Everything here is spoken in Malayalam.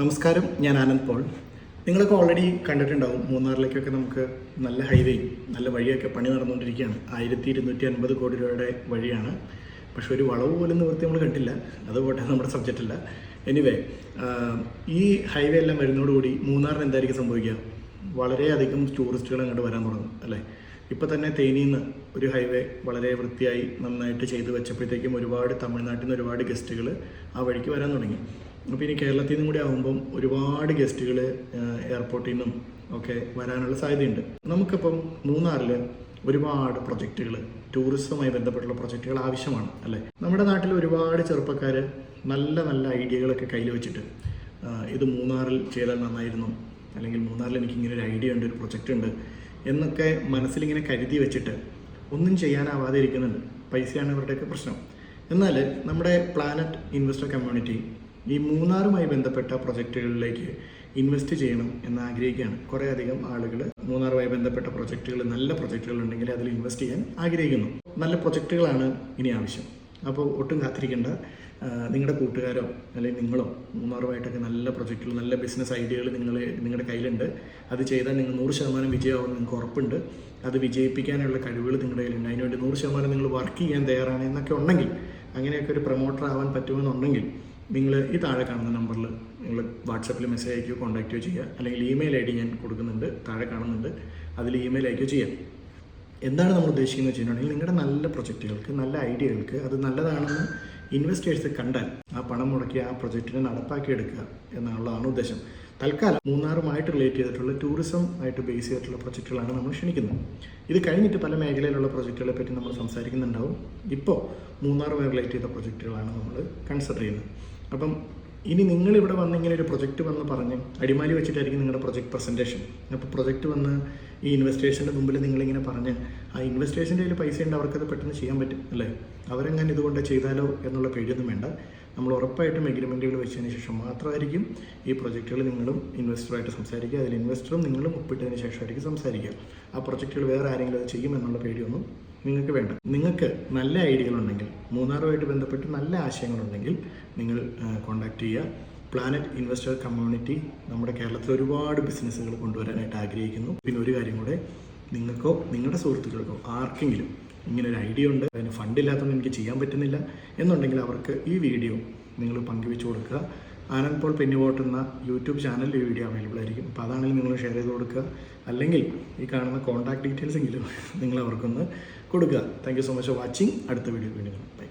നമസ്കാരം ഞാൻ ആനന്ദ് പോൾ. നിങ്ങളൊക്കെ ഓൾറെഡി കണ്ടിട്ടുണ്ടാവും മൂന്നാറിലേക്കൊക്കെ നമുക്ക് നല്ല ഹൈവേയും നല്ല വഴിയൊക്കെ പണി നടന്നുകൊണ്ടിരിക്കുകയാണ്. ആയിരത്തി ഇരുന്നൂറ്റി അൻപത് കോടി രൂപയുടെ വഴിയാണ്. പക്ഷെ ഒരു വളവ് പോലും നിവൃത്തി നമ്മൾ കണ്ടില്ല. അതുപോട്ടെ നമ്മുടെ സബ്ജക്റ്റ് അല്ല. എനിവേ ഈ ഹൈവേ എല്ലാം വരുന്നതോടുകൂടി മൂന്നാറിന് എന്തായിരിക്കും സംഭവിക്കുക? വളരെയധികം ടൂറിസ്റ്റുകൾ അങ്ങോട്ട് വരാൻ തുടങ്ങും അല്ലേ? ഇപ്പോൾ തന്നെ തേനിയിൽ നിന്ന് ഒരു ഹൈവേ വളരെ വൃത്തിയായി നന്നായിട്ട് ചെയ്തു വെച്ചപ്പോഴത്തേക്കും ഒരുപാട് തമിഴ്നാട്ടിൽ നിന്ന് ഒരുപാട് ഗസ്റ്റുകൾ ആ വഴിക്ക് വരാൻ തുടങ്ങി. അപ്പോൾ ഇനി കേരളത്തിൽ നിന്നും കൂടി ആകുമ്പം ഒരുപാട് ഗസ്റ്റുകൾ എയർപോർട്ടിൽ നിന്നും ഒക്കെ വരാനുള്ള സാധ്യതയുണ്ട്. നമുക്കിപ്പം മൂന്നാറിൽ ഒരുപാട് പ്രൊജക്റ്റുകൾ ടൂറിസവുമായി ബന്ധപ്പെട്ടുള്ള പ്രൊജക്റ്റുകൾ ആവശ്യമാണ് അല്ലേ? നമ്മുടെ നാട്ടിൽ ഒരുപാട് ചെറുപ്പക്കാർ നല്ല നല്ല ഐഡിയകളൊക്കെ കയ്യിൽ വെച്ചിട്ട് ഇത് മൂന്നാറിൽ ചെയ്താൽ നന്നായിരുന്നു അല്ലെങ്കിൽ മൂന്നാറിൽ എനിക്ക് ഇങ്ങനെ ഒരു ഐഡിയ ഉണ്ട് ഒരു പ്രൊജക്റ്റ് ഉണ്ട് എന്നൊക്കെ മനസ്സിലിങ്ങനെ കരുതി വെച്ചിട്ട് ഒന്നും ചെയ്യാനാവാതെ ഇരിക്കുന്നുണ്ട്. പൈസയാണ് ഇവരുടെയൊക്കെ പ്രശ്നം. എന്നാൽ നമ്മുടെ പ്ലാനറ്റ് ഇൻവെസ്റ്റർ കമ്മ്യൂണിറ്റി ഈ മൂന്നാറുമായി ബന്ധപ്പെട്ട പ്രൊജക്റ്റുകളിലേക്ക് ഇൻവെസ്റ്റ് ചെയ്യണം എന്ന് ആഗ്രഹിക്കുകയാണ്. കുറേ അധികം ആളുകൾ മൂന്നാറുമായി ബന്ധപ്പെട്ട പ്രൊജക്റ്റുകൾ നല്ല പ്രൊജക്റ്റുകൾ ഉണ്ടെങ്കിൽ അതിൽ ഇൻവെസ്റ്റ് ചെയ്യാൻ ആഗ്രഹിക്കുന്നു. നല്ല പ്രൊജക്റ്റുകളാണ് ഇനി ആവശ്യം. അപ്പോൾ ഒട്ടും കാത്തിരിക്കേണ്ട നിങ്ങളുടെ കൂട്ടുകാരോ അല്ലെങ്കിൽ നിങ്ങളോ മൂന്നാറുമായിട്ടൊക്കെ നല്ല പ്രൊജക്റ്റുകൾ നല്ല ബിസിനസ് ഐഡിയകൾ നിങ്ങൾ നിങ്ങളുടെ കയ്യിലുണ്ട്. അത് ചെയ്താൽ നിങ്ങൾ നൂറ് ശതമാനം വിജയമാവും നിങ്ങൾക്ക് ഉറപ്പുണ്ട്. അത് വിജയിപ്പിക്കാനുള്ള കഴിവുകൾ നിങ്ങളുടെ കയ്യിലുണ്ട്. അതിനുവേണ്ടി നൂറ് ശതമാനം നിങ്ങൾ വർക്ക് ചെയ്യാൻ തയ്യാറാണ് എന്നൊക്കെ ഉണ്ടെങ്കിൽ അങ്ങനെയൊക്കെ ഒരു പ്രൊമോട്ടർ ആവാൻ പറ്റുമെന്നുണ്ടെങ്കിൽ നിങ്ങൾ ഈ താഴെ കാണുന്ന നമ്പറിൽ നിങ്ങൾ വാട്സപ്പിൽ മെസ്സേജ് അയക്കുകയോ കോൺടാക്റ്റോ ചെയ്യുക. അല്ലെങ്കിൽ ഇമെയിൽ ഐ ഡി ഞാൻ കൊടുക്കുന്നുണ്ട്. താഴെ കാണുന്നുണ്ട്. അതിൽ ഇമെയിൽ അയക്കുകയോ ചെയ്യാം. എന്താണ് നമ്മൾ ഉദ്ദേശിക്കുന്നത് വെച്ചിട്ടുണ്ടെങ്കിൽ നിങ്ങളുടെ നല്ല പ്രൊജക്റ്റുകൾക്ക് നല്ല ഐഡിയകൾക്ക് അത് നല്ലതാണെന്ന് ഇൻവെസ്റ്റേഴ്സ് കണ്ടാൽ ആ പണം മുടക്കി ആ പ്രൊജക്റ്റിനെ നടപ്പാക്കിയെടുക്കുക എന്നുള്ളതാണ് ഉദ്ദേശം. തൽക്കാലം മൂന്നാറുമായിട്ട് റിലേറ്റ് ചെയ്തിട്ടുള്ള ടൂറിസം ആയിട്ട് ബേസ് ചെയ്തിട്ടുള്ള പ്രൊജക്റ്റുകളാണ് നമ്മൾ ക്ഷണിക്കുന്നത്. ഇത് കഴിഞ്ഞിട്ട് പല മേഖലയിലുള്ള പ്രൊജക്റ്റുകളെ പറ്റി നമ്മൾ സംസാരിക്കുന്നുണ്ടാവും. ഇപ്പോൾ മൂന്നാറുമായി റിലേറ്റ് ചെയ്ത പ്രൊജക്റ്റുകളാണ് നമ്മൾ കൺസിഡർ ചെയ്യുന്നത്. അപ്പം ഇനി നിങ്ങൾ ഇവിടെ വന്ന് ഇങ്ങനെ ഒരു പ്രൊജക്റ്റ് വന്ന് പറഞ്ഞ് അടിമാലി വെച്ചിട്ടായിരിക്കും നിങ്ങളുടെ പ്രൊജക്ട് പ്രസന്റേഷൻ അപ്പോൾ പ്രൊജക്റ്റ് വന്ന് ഈ ഇൻവെസ്റ്റേഷന്റെ മുമ്പിൽ നിങ്ങളിങ്ങനെ പറഞ്ഞ് ആ ഇൻവെസ്റ്റേഷന്റെ കയ്യിൽ പൈസ ഉണ്ട് അവർക്കത് പെട്ടെന്ന് ചെയ്യാൻ പറ്റും അല്ലേ? അവരെങ്ങനെ ഇതുകൊണ്ട് ചെയ്താലോ എന്നുള്ള പേടിയൊന്നും വേണ്ട. നമ്മൾ ഉറപ്പായിട്ടും എഗ്രിമെന്റുകൾ വെച്ചതിന് ശേഷം മാത്രമായിരിക്കും ഈ പ്രൊജക്റ്റുകൾ നിങ്ങളും ഇൻവെസ്റ്ററുമായിട്ട് സംസാരിക്കുക. അതിൽ ഇൻവെസ്റ്ററും നിങ്ങളും ഒപ്പിട്ടതിന് ശേഷമായിരിക്കും സംസാരിക്കുക. ആ പ്രൊജക്റ്റുകൾ വേറെ ആരെങ്കിലും അത് ചെയ്യുമെന്നുള്ള പേടിയൊന്നും നിങ്ങൾക്ക് വേണ്ട. നിങ്ങൾക്ക് നല്ല ഐഡിയകളുണ്ടെങ്കിൽ മൂന്നാറുമായിട്ട് ബന്ധപ്പെട്ട് നല്ല ആശയങ്ങളുണ്ടെങ്കിൽ നിങ്ങൾ കോൺടാക്റ്റ് ചെയ്യുക. പ്ലാനറ്റ് ഇൻവെസ്റ്റർ കമ്മ്യൂണിറ്റി നമ്മുടെ കേരളത്തിൽ ഒരുപാട് ബിസിനസ്സുകൾ കൊണ്ടുവരാനായിട്ട് ആഗ്രഹിക്കുന്നു. പിന്നെ ഒരു കാര്യം കൂടെ നിങ്ങൾക്കോ നിങ്ങളുടെ സുഹൃത്തുക്കൾക്കോ ആർക്കെങ്കിലും ഇങ്ങനെ ഒരു ഐഡിയ ഉണ്ട് അതിന് ഫണ്ടില്ലാത്തതുകൊണ്ട് എനിക്ക് ചെയ്യാൻ പറ്റുന്നില്ല എന്നുണ്ടെങ്കിൽ അവർക്ക് ഈ വീഡിയോ നിങ്ങൾ പങ്കുവെച്ചു കൊടുക്കുക. ആനന്ദ് പോൾ പെന്നിവോട്ട് എന്ന യൂട്യൂബ് ചാനലിൽ ഈ വീഡിയോ അവൈലബിൾ ആയിരിക്കും. അപ്പോൾ അതാണെങ്കിൽ നിങ്ങൾ ഷെയർ ചെയ്ത് കൊടുക്കുക. അല്ലെങ്കിൽ ഈ കാണുന്ന കോൺടാക്ട് ഡീറ്റെയിൽസ് എങ്കിലും നിങ്ങൾ അവർക്കൊന്ന് കൊടുക്കുക. Thank so much for watching അടുത്ത വീഡിയോ വീണ്ടും ബൈ